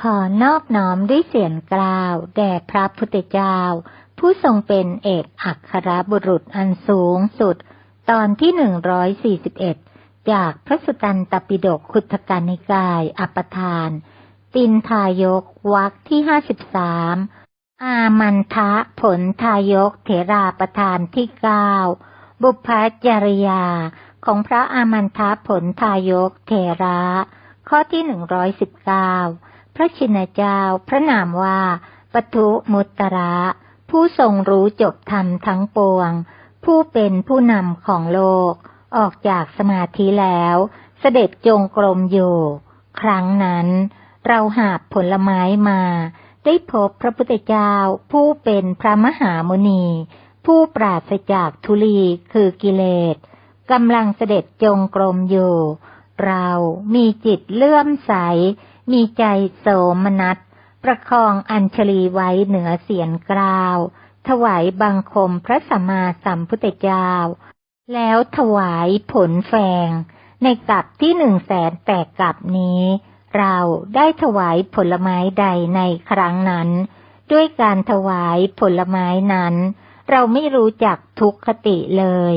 ขอนอบน้อมด้วยเสียงกล่าว แด่พระพุทธเจ้า ผู้ทรงเป็นเอกอัครบุรุษอันสูงสุด ตอนที่หนึ่งร้อยสี่สิบเอ็ดจากพระสุตตันตปิฎกขุทกานิกาย อัปทาน ตินทายกวักที่ห้าสิบสามอามันทะผลทายกเถราประธานที่เก้าบุพจริยาของพระอามันทะผลทายกเถระ ข้อที่หนึ่งร้อยสิบเก้า พระชินเจ้า พระนามว่าปทุมุตตระ ผู้ทรงรู้จบธรรมทั้งปวง ผู้เป็นผู้นำของโลก ออกจากสมาธิแล้ว เสด็จจงกรมอยู่ ครั้งนั้น เราหาบผลไม้มา ได้พบพระพุทธเจ้า ผู้เป็นพระมหามุนี ผู้ปราศจากทุลีคือกิเลสกำลังเสด็จจงกรมอยู่ เรามีจิตเลื่อมใส มีใจโสมนัส ประคองอัญชลีไว้เหนือเสียนกราว ถวายบังคมพระสัมมาสัมพุทธเจ้า แล้วถวายผลแฟงในกลับที่หนึ่งแสนแปดกลับนี้ เราได้ถวายผลไม้ใดในครั้งนั้น ด้วยการถวายผลไม้นั้น เราไม่รู้จักทุกขติเลย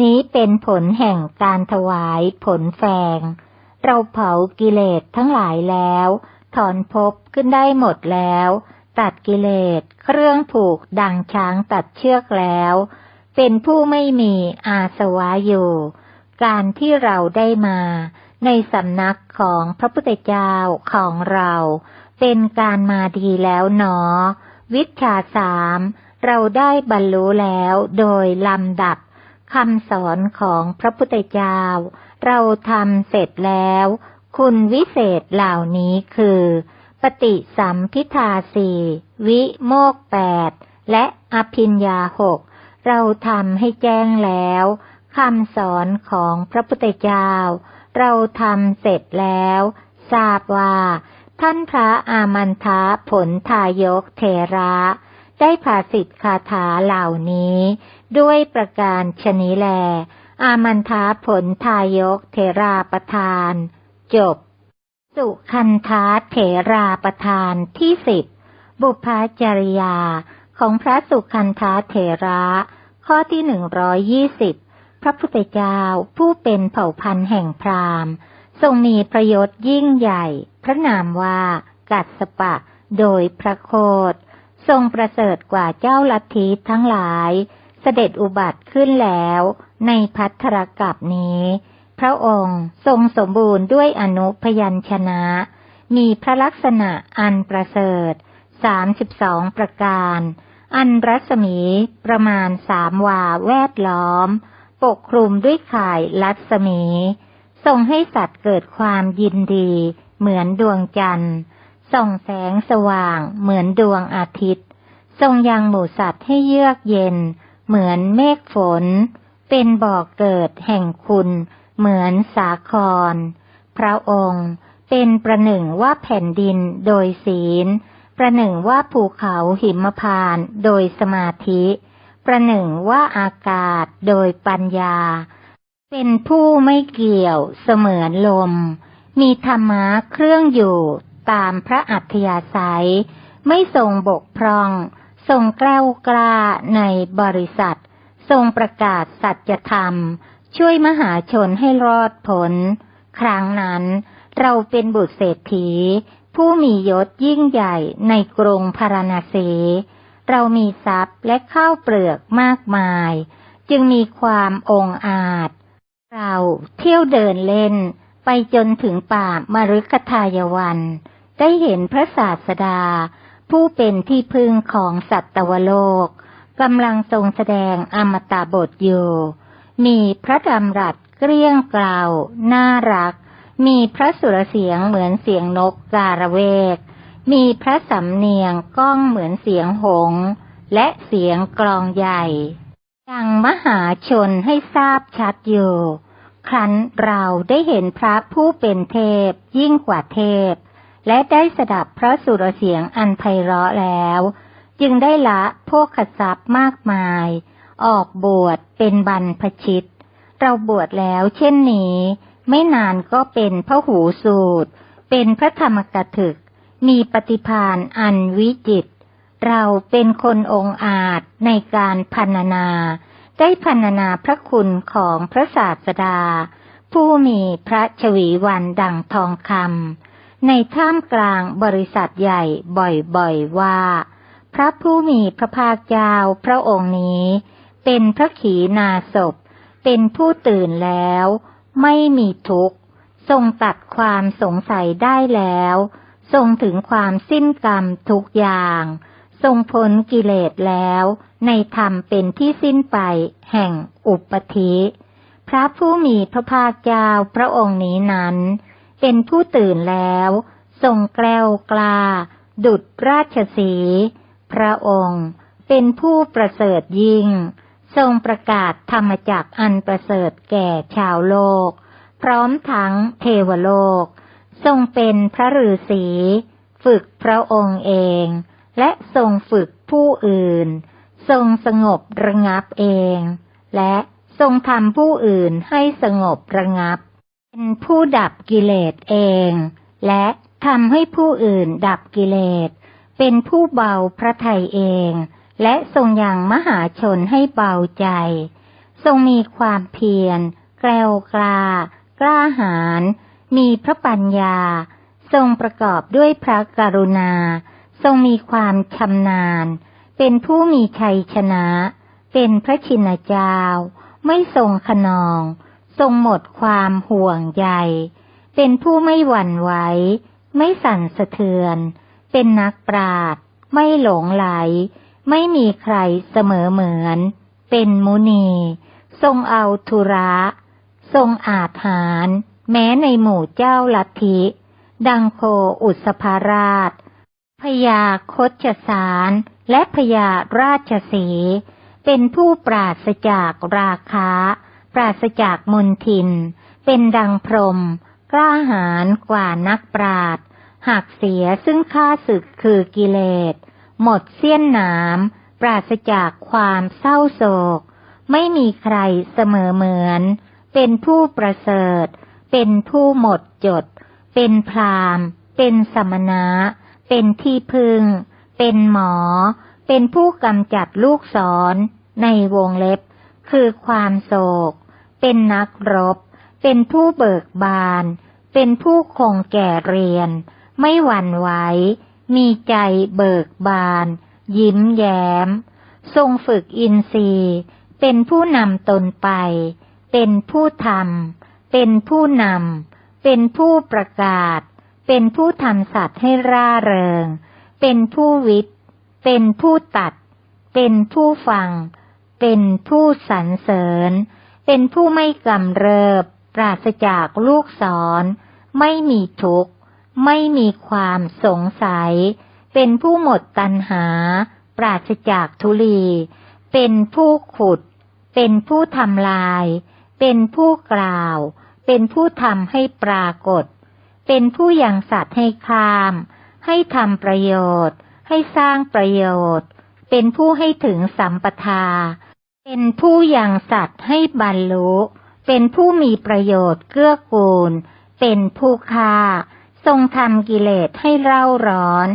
นี้เป็นผลแห่งการถวายผลแฟง เราเผากิเลสทั้งหลายแล้ว ถอนภพขึ้นได้หมดแล้ว ตัดกิเลสเครื่องผูกดังช้างตัดเชือกแล้ว เป็นผู้ไม่มีอาสวะอยู่ การที่เราได้มา ในสำนักของพระพุทธเจ้าของเรา เป็นการมาดีแล้วหนอ วิชาสามเราได้บรรลุแล้วโดยลำดับคำสอนของพระพุทธเจ้า เราทำเสร็จแล้ว คุณวิเศษเหล่านี้คือ ปฏิสัมพิทาสีวิโมกแปดและอภิญญาหกเราทำให้แจ้งแล้วคำสอนของพระพุทธเจ้า เราทำเสร็จแล้ว ทราบว่า ท่านพระอามันทะผลทายกเทระ ได้ภาสิทธคาถาเหล่านี้ ด้วยประการชนิแล อามันทาผลทายกเทราประทาน จบ สุคันธาเถราประทานที่สิบบุพจริยา ของพระสุคันธาเถระ ข้อที่หนึ่งร้อยยี่สิบพระพุทธเจ้าผู้เป็นเผ่าพันธุ์แห่งพราหมณ์ ทรงมีประโยชน์ยิ่งใหญ่ พระนามว่ากัสสปะ โดยพระโคดทรงประเสริฐกว่าเจ้าลัทธิทั้งหลาย เสด็จอุบัติขึ้นแล้ว ในพัทธรกับนี้ พระองค์ทรงสมบูรณ์ด้วยอนุพยัญชนะ มีพระลักษณะอันประเสริฐสามสิบสองประการ อันรัศมีประมาณสามวาแวดล้อม ปกคลุมด้วยข่ายรัศมีทรงให้สัตว์เกิดความยินดี เหมือนดวงจันทร์ ส่องแสงสว่างเหมือนดวงอาทิตย์ ทรงยังหมู่สัตว์ให้เยือกเย็น เหมือนเมฆฝน เป็นบ่อกเกิดแห่งคุณเหมือนสาคร พระองค์เป็นประหนึ่งว่าแผ่นดินโดยศีล ประหนึ่งว่าภูเขาหิมพานโดยสมาธิ ประหนึ่งว่าอากาศโดยปัญญา เป็นผู้ไม่เกี่ยวเสมือนลม มีธรรมะเครื่องอยู่ตามพระอัธยาศัย ไม่ทรงบกพร่อง ทรงแกล้วกล้าในบริษัท ทรงประกาศสัจธรรม ช่วยมหาชนให้รอดผลครั้งนั้น เราเป็นบุตรเศรษฐี ผู้มียศยิ่งใหญ่ในกรุงพาราณสี เรามีทรัพย์และข้าวเปลือกมากมาย จึงมีความองอาจ เราเที่ยวเดินเล่นไปจนถึงป่ามฤคทายวัน ได้เห็นพระศาสดา ผู้เป็นที่พึ่งของสัตวโลก กำลังทรงแสดงอมตะบทอยู่ มีพระดำรัสเกลี้ยงกล่าว น่ารัก มีพระสุรเสียงเหมือนเสียงนกการะเวก มีพระสำเนียงก้องเหมือนเสียงหงส์และเสียงกลองใหญ่ยังมหาชนให้ทราบชัดอยู่ ครั้นเราได้เห็นพระผู้เป็นเทพยิ่งกว่าเทพ และได้สดับพระสุรเสียงอันไพเราะแล้ว จึงได้ละพวกขทรัพย์มากมาย ออกบวชเป็นบรรพชิต เราบวชแล้วเช่นนี้ ไม่นานก็เป็นพระหูสูตร เป็นพระธรรมกถึก มีปฏิภาณอันวิจิต เราเป็นคนองอาจในการพันนา ได้พันนาพระคุณของพระศาสดา ผู้มีพระชวีวันดังทองคำในท่ามกลางบริษัทใหญ่บ่อยๆว่า พระผู้มีพระภาคเจ้าพระองค์นี้ เป็นพระขีณาศพเป็นผู้ตื่นแล้ว ไม่มีทุกข์ ทรงตัดความสงสัยได้แล้ว ทรงถึงความสิ้นกรรมทุกอย่าง ทรงพ้นกิเลสแล้ว ในธรรมเป็นที่สิ้นไปแห่งอุปธิพระผู้มีพระภาคเจ้าพระองค์นี้นั้น เป็นผู้ตื่นแล้ว ทรงแกล้วกล้าดุจราชสี ระองค์ เป็นผู้ประเสริฐยิ่ง ทรงประกาศธรรมจักอันประเสริฐแก่ชาวโลก พร้อมทั้งเทวโลก ทรงเป็นพระฤาษีฝึกพระองค์เอง และทรงฝึกผู้อื่น ทรงสงบระงับเอง และทรงทำผู้อื่นให้สงบระงับ เป็นผู้ดับกิเลสเอง และทำให้ผู้อื่นดับกิเลส เป็นผู้เบาพระทัยเอง และทรงยังมหาชนให้เบาใจ ทรงมีความเพียร แกล้วกล้ากล้าหาญมีพระปัญญา ทรงประกอบด้วยพระกรุณา ทรงมีความชำนาญ เป็นผู้มีชัยชนะ เป็นพระชินเจ้า ไม่ทรงขนอง ทรงหมดความห่วงใย เป็นผู้ไม่หวั่นไหว ไม่สั่นสะเทือน เป็นนักปราดไม่หลงไหล ไม่มีใครเสมอเหมือน เป็นมุนี ทรงเอาธุระ ทรงอาจหารแม้ในหมู่เจ้าลัทธิ ดังโคอุสภาราช พยาคชสารและพยาราชสี เป็นผู้ปราศจากราคะปราศจากมนทิน เป็นดังพรมกล้าหาญกว่านักปราด หักเสียซึ่งข้าศึกคือกิเลส หมดเสี้ยนหนาม ปราศจากความเศร้าโศก ไม่มีใครเสมอเหมือน เป็นผู้ประเสริฐ เป็นผู้หมดจด เป็นพรามเป็นสมณะ เป็นที่พึ่ง เป็นหมอ เป็นผู้กำจัดลูกศร ในวงเล็บ คือความโศก เป็นนักรบ เป็นผู้เบิกบาน เป็นผู้คงแก่เรียน ไม่หวั่นไหว มีใจเบิกบาน ยิ้มแย้ม ทรงฝึกอินทรีย์ เป็นผู้นำตนไป เป็นผู้ทำ เป็นผู้นำ เป็นผู้ประกาศ เป็นผู้ทำสัตว์ให้ร่าเริง เป็นผู้วิทย์ เป็นผู้ตัด เป็นผู้ฟัง เป็นผู้สรรเสริญ เป็นผู้ไม่กำเริบ ปราศจากลูกศร ไม่มีทุกข์ ไม่มีความสงสัย เป็นผู้หมดตัณหา ปราศจากทุลี เป็นผู้ขุด เป็นผู้ทำลาย เป็นผู้กล่าว เป็นผู้ทำให้ปรากฏ เป็นผู้ยังสัตว์ให้ข้าม ให้ทำประโยชน์ ให้สร้างประโยชน์ เป็นผู้ให้ถึงสัมปทา เป็นผู้ยังสัตว์ให้บรรลุ เป็นผู้มีประโยชน์เกื้อกูล เป็นผู้ฆ่า ทรงทำกิเลสให้เร่าร้อน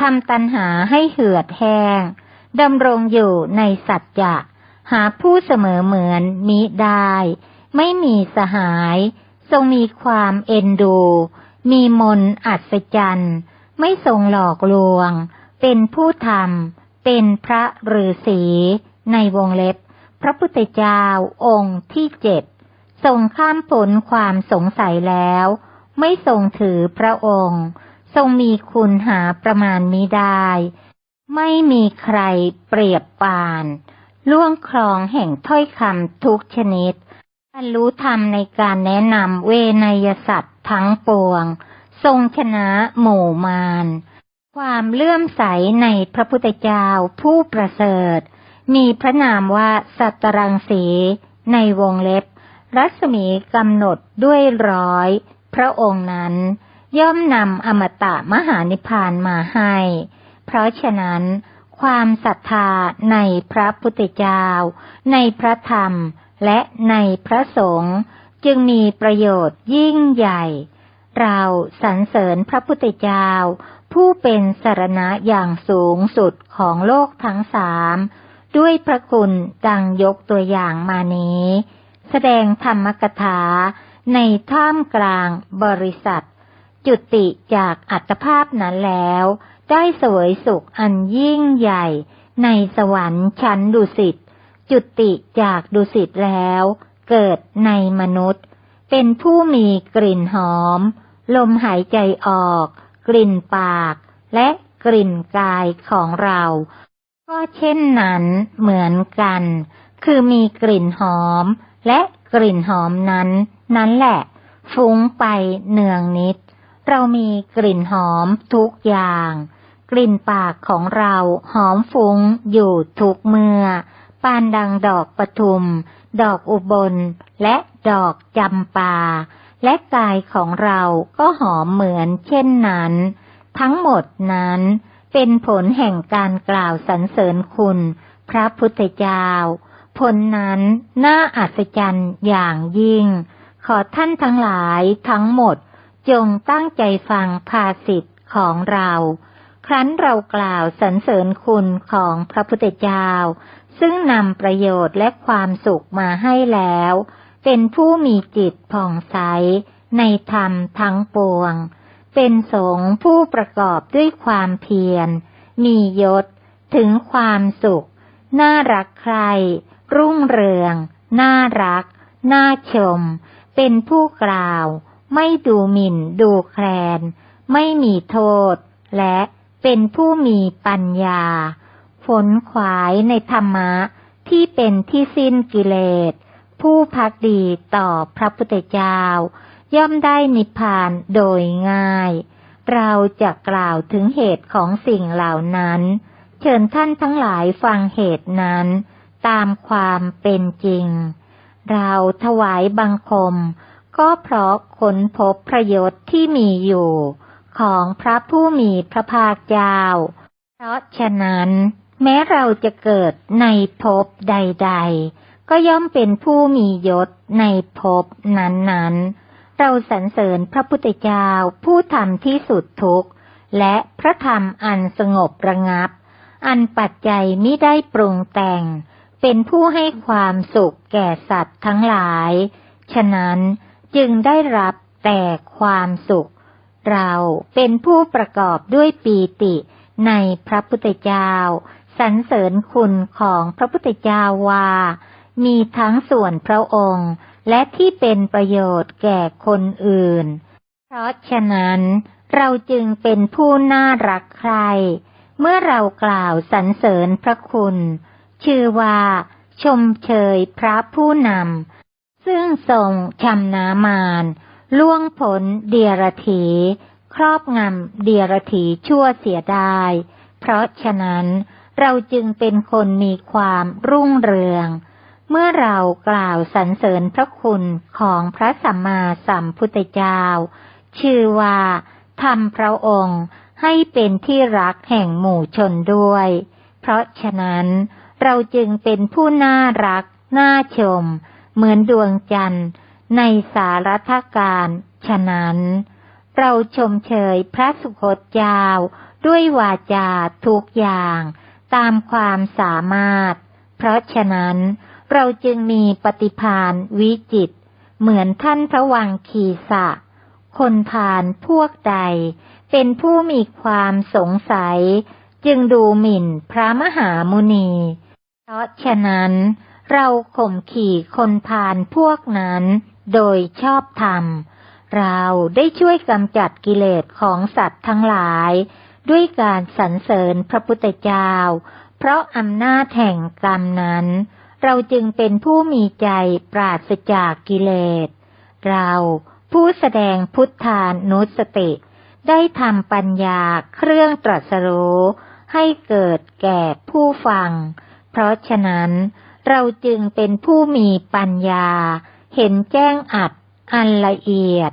ทำตัณหาให้เหือดแห้งดำรงอยู่ในสัจจะ หาผู้เสมอเหมือนมิได้ ไม่มีสหาย ทรงมีความเอ็นดู มีมนอัศจรรย์ ไม่ทรงหลอกลวง เป็นผู้ทำเป็นพระฤาษีในวงเล็บ พระพุทธเจ้าองค์ที่เจ็ดทรงข้ามผลความสงสัยแล้ว ไม่ทรงถือพระองค์ ทรงมีคุณหาประมาณมิได้ ไม่มีใครเปรียบปาน ล่วงคลองแห่งถ้อยคำทุกชนิดบรรลุธรรมในการแนะนำเวนยสัตว์ทั้งปวง ทรงชนะหมู่มารความเลื่อมใสในพระพุทธเจ้าผู้ประเสริฐ มีพระนามว่าสัตรังสี ในวงเล็บ รัศมีกำหนดด้วยร้อย ระองค์นั้น ย่อมนำอมตะมหานิพพานมาให้ เพราะฉะนั้นความศรัทธาในพระพุทธเจ้า ในพระธรรมและในพระสงฆ์จึงมีประโยชน์ยิ่งใหญ่ เราสรรเสริญพระพุทธเจ้า ผู้เป็นสารณะอย่างสูงสุดของโลกทั้งสาม ด้วยพระคุณดังยกตัวอย่างมานี้ แสดงธรรมกถา ในท่ามกลางบริษัท จุติจากอัตภาพนั้นแล้ว ได้เสวยสุขอันยิ่งใหญ่ ในสวรรค์ชั้นดุสิตจุติจากดุสิตแล้ว เกิดในมนุษย์ เป็นผู้มีกลิ่นหอม ลมหายใจออก กลิ่นปาก และกลิ่นกายของเรา ก็เช่นนั้นเหมือนกัน คือมีกลิ่นหอมและกลิ่นหอมนั้น นั้นแหละ ฟุ้งไปเนืองนิด เรามีกลิ่นหอมทุกอย่าง กลิ่นปากของเราหอมฟุ้งอยู่ทุกเมื่อ ปานดังดอกปทุม ดอกอุบล และดอกจำปา และกายของเราก็หอมเหมือนเช่นนั้น ทั้งหมดนั้นเป็นผลแห่งการกล่าวสรรเสริญคุณ พระพุทธเจ้า ผลนั้นน่าอัศจรรย์อย่างยิ่ง อท่านทั้งหลายทั้งหมด จงตั้งใจฟังภาสิทธิ์ของเรา ครั้นเรากล่าวสรรเสริญคุณของพระพุทธเจ้า ซึ่งนำประโยชน์และความสุขมาให้แล้ว เป็นผู้มีจิตผ่องใส ในธรรมทั้งปวง เป็นสงฆ์ผู้ประกอบด้วยความเพียร มียศ ถึงความสุข น่ารักใคร รุ่งเรือง น่ารัก น่าชม เป็นผู้กล่าว ไม่ดูหมิ่นดูแคลน ไม่มีโทษ และเป็นผู้มีปัญญาผลขวายในธรรมะที่เป็นที่สิ้นกิเลส ผู้พักดีต่อพระพุทธเจ้า ย่อมได้นิพพานโดยง่าย เราจะกล่าวถึงเหตุของสิ่งเหล่านั้น เชิญท่านทั้งหลายฟังเหตุนั้น ตามความเป็นจริง เราถวายบังคม ก็เพราะค้นพบประโยชน์ที่มีอยู่ ของพระผู้มีพระภาคเจ้า เพราะฉะนั้น แม้เราจะเกิดในภพใด ๆ ก็ย่อมเป็นผู้มียศในภพนั้นๆ เราสรรเสริญพระพุทธเจ้าผู้ทำที่สุดทุกข์ และพระธรรมอันสงบระงับ อันปัจจัยมิได้ปรุงแต่ง เป็นผู้ให้ความสุขแก่สัตว์ทั้งหลาย ฉะนั้นจึงได้รับแต่ความสุข เราเป็นผู้ประกอบด้วยปีติในพระพุทธเจ้าสรรเสริญคุณของพระพุทธเจ้าว่า มีทั้งส่วนพระองค์ และที่เป็นประโยชน์แก่คนอื่น เพราะฉะนั้นเราจึงเป็นผู้น่ารักใคร เมื่อเรากล่าวสรรเสริญพระคุณ ชื่อว่า ชมเชยพระผู้นำ ซึ่งทรงชำนามานล่วงผลเดียรถี ครอบงำเดียรถีชั่วเสียได้ เพราะฉะนั้นเราจึงเป็นคนมีความรุ่งเรือง เมื่อเรากล่าวสรรเสริญพระคุณของพระสัมมาสัมพุทธเจ้า ชื่อว่าทำพระองค์ให้เป็นที่รักแห่งหมู่ชนด้วย เพราะฉะนั้น เราจึงเป็นผู้น่ารัก น่าชม เหมือนดวงจันทร์ ในสารัธการฉะนั้น เราชมเชยพระสุคตเจ้า ด้วยวาจาทุกอย่างตามความสามารถ เพราะฉะนั้นเราจึงมีปฏิพานวิจิต เหมือนท่านพระวังคีสะ คนพาลพวกใด เป็นผู้มีความสงสัย จึงดูหมิ่นพระมหามุนี เพราะฉะนั้น เราข่มขี่คนพาลพวกนั้น โดยชอบธรรม เราได้ช่วยกำจัดกิเลสของสัตว์ทั้งหลาย ด้วยการสรรเสริญพระพุทธเจ้า เพราะอำนาจแห่งกรรมนั้น เราจึงเป็นผู้มีใจปราศจากกิเลส เราผู้แสดงพุทธานุสติ ได้ทำปัญญาเครื่องตรัสรู้ให้เกิดแก่ผู้ฟัง เพราะฉะนั้นเราจึงเป็นผู้มีปัญญา เห็นแจ้งอัดอันละเอียด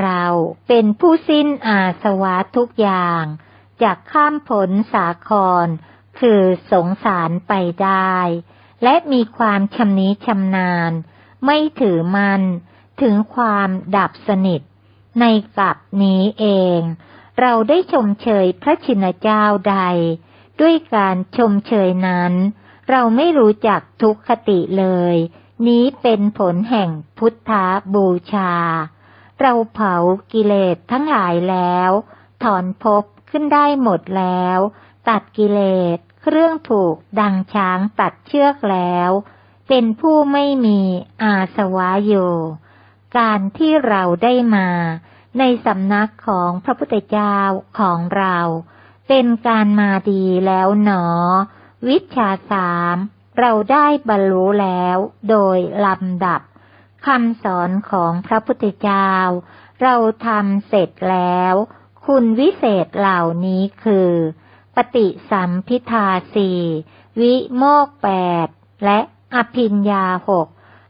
เราเป็นผู้สิ้นอาสวะทุกอย่างจากข้ามผลสาคร คือสงสารไปได้ และมีความชำนิชำนาญ ไม่ถือมันถึงความดับสนิท ในกับนี้เอง เราได้ชมเชยพระชินเจ้าใด ด้วยการชมเชยนั้น เราไม่รู้จักทุกขติเลย นี้เป็นผลแห่งพุทธบูชา เราเผากิเลสทั้งหลายแล้ว ถอนภพขึ้นได้หมดแล้ว ตัดกิเลสเครื่องผูกดังช้างตัดเชือกแล้ว เป็นผู้ไม่มีอาสวะอยู่การที่เราได้มา ในสำนักของพระพุทธเจ้าของเรา เป็นการมาดีแล้วหนอ วิชาสามเราได้บรรลุแล้วโดยลำดับคำสอนของพระพุทธเจ้า เราทำเสร็จแล้ว คุณวิเศษเหล่านี้คือ ปฏิสัมพิทาสี่วิโมกแปดและอภิญญาหก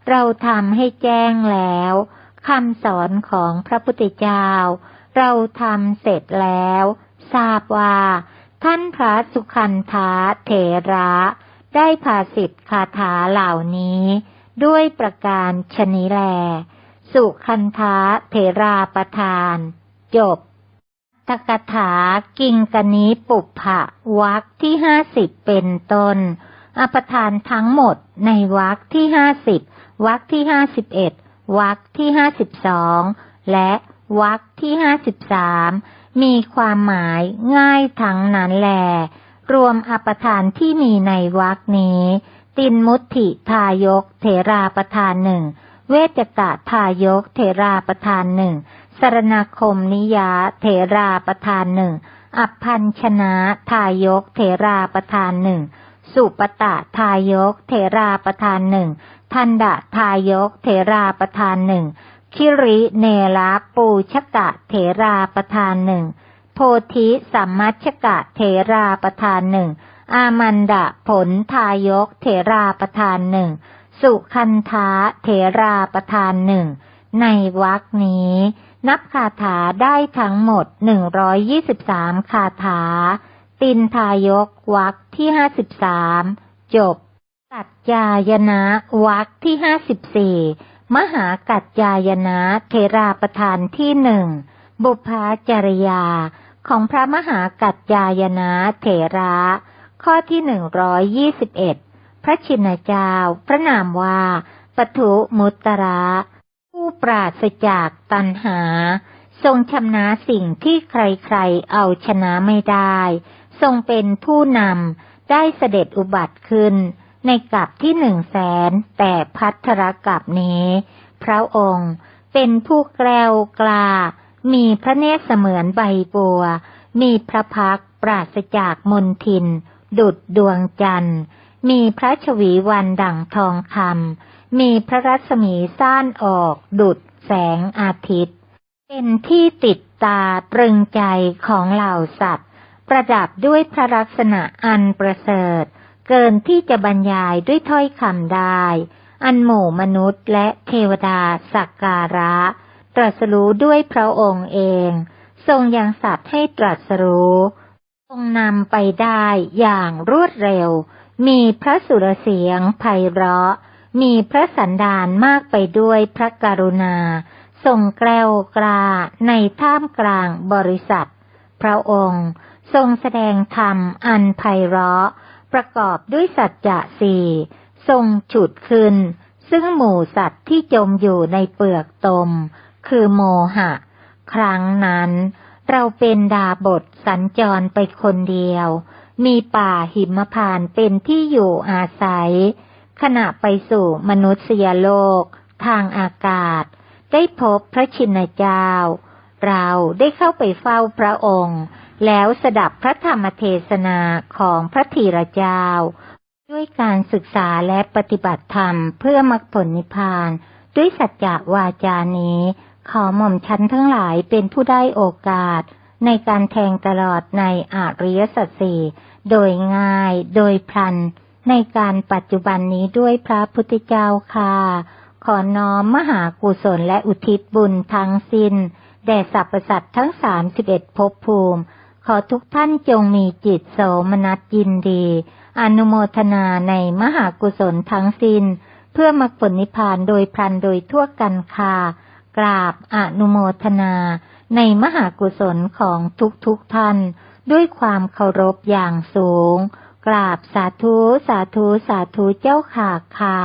เราทำให้แจ้งแล้วคำสอนของพระพุทธเจ้า เราทำเสร็จแล้ว ทราบว่า ท่านพระสุขันธาเถระ ได้ภาสิทธคาถาเหล่านี้ ด้วยประการชนิแล สุขันธาเถราประทาน จบตกถากิงกนิปุพพะวักที่ห้าสิบเป็นต้น อปทานทั้งหมดในวักที่ห้าสิบวักที่ห้าสิบเอ็ดวรคที่ห้าสิบสองและวรรคที่ห้าสิบสาม มีความหมายง่ายทั้งนั้นแหลรวมอปทานที่มีในวรรคนี้ ตินมุติทายกเถราประทานหนึ่ง เวจกะทายกเถราประทานหนึ่งสรณคมนิยาเถราประทานหนึ่งอัพพัญชนะทายกเถราประทานหนึ่งสุปตะทายกเถราประทานหนึ่งทันดะทายกเถราประธานหนึ่ง คิริเนละปูชกะเถราประธานหนึ่งโพธิสัมมัชกะเถราประธานหนึ่งอามันดะผลทายกเถราประธานหนึ่งสุคันธาเถราประธานหนึ่งในวรคนี้ นับคาถาได้ทั้งหมดหนึ่งร้อยยี่สิบสามคาถา ตินทายกวรคที่ห้าสิบสามจบกัจจายนะวักที่ห้าสิบสี่ มหากัจจายนะเทราประธานที่หนึ่งบุพาจริยา ของพระมหากัจจายนะเถระ ข้อที่หนึ่งร้อยยี่สิบเอ็ดพระชินเจ้า พระนามว่าปทุมุตระ ผู้ปราศจากตัณหา ทรงชำนาสิ่งที่ใครๆเอาชนะไม่ได้ ทรงเป็นผู้นำได้เสด็จอุบัติขึ้น ในกับที่หนึ่งแสนแต่พัทรกับนี้ พระองค์เป็นผู้แกล้วกล้ามีพระเนตรเสมือนใบบัว มีพระพักปราศจากมนทิน ดุดดวงจันทร์ มีพระชวีวันดั่งทองคำมีพระรัศมีซ่านออก ดุดแสงอาทิตย์ เป็นที่ติดตาตรึงใจของเหล่าสัตว์ ประดับด้วยพระลักษณะอันประเสริฐ เกินที่จะบรรยายด้วยถ้อยคำได้ อันหมู่มนุษย์และเทวดาสักการะ ตรัสรู้ด้วยพระองค์เอง ทรงยังสัตว์ให้ตรัสรู้ ทรงนำไปได้อย่างรวดเร็ว มีพระสุรเสียงไพเราะ มีพระสันดานมากไปด้วยพระกรุณา ทรงแกล้วกลาในท่ามกลางบริษัท พระองค์ทรงแสดงธรรมอันไพเราะ ประกอบด้วยสัจจะสี่ทรงฉุดขึ้นซึ่งหมู่สัตว์ที่จมอยู่ในเปลือกตม คือโมหะ ครั้งนั้น เราเป็นดาบทสัญจรไปคนเดียว มีป่าหิมพานเป็นที่อยู่อาศัย ขณะไปสู่มนุษยโลก ทางอากาศ ได้พบพระชินเจ้า เราได้เข้าไปเฝ้าพระองค์ แล้วสดับพระธรรมเทศนาของพระธีรเจ้า ด้วยการศึกษาและปฏิบัติธรรมเพื่อมรรคผลนิพพาน ด้วยสัจจะวาจานี้ ขอหม่อมชั้นทั้งหลายเป็นผู้ได้โอกาส ในการแทงตลอดในอาริยสัจสี่โดยง่ายโดยพลัน ในการปัจจุบันนี้ด้วยพระพุทธเจ้าค่ะขอน้อมมหากุศลและอุทิศบุญทั้งสิน้น แด่สรรพสัตว์ทั้งสามสิบเอ็ดภพภูมิ ขอทุกท่านจงมีจิตโสมนัสยินดี อนุโมทนาในมหากุศลทั้งสิน้น เพื่อมรรคผลนิพพานโดยพลันโดยทั่วกันคากราบอนุโมทนา ในมหากุศลของทุกทุกท่าน ด้วยความเคารพอย่างสูง กราบสาธุสาธุสาธุเจ้าข่าค่ะ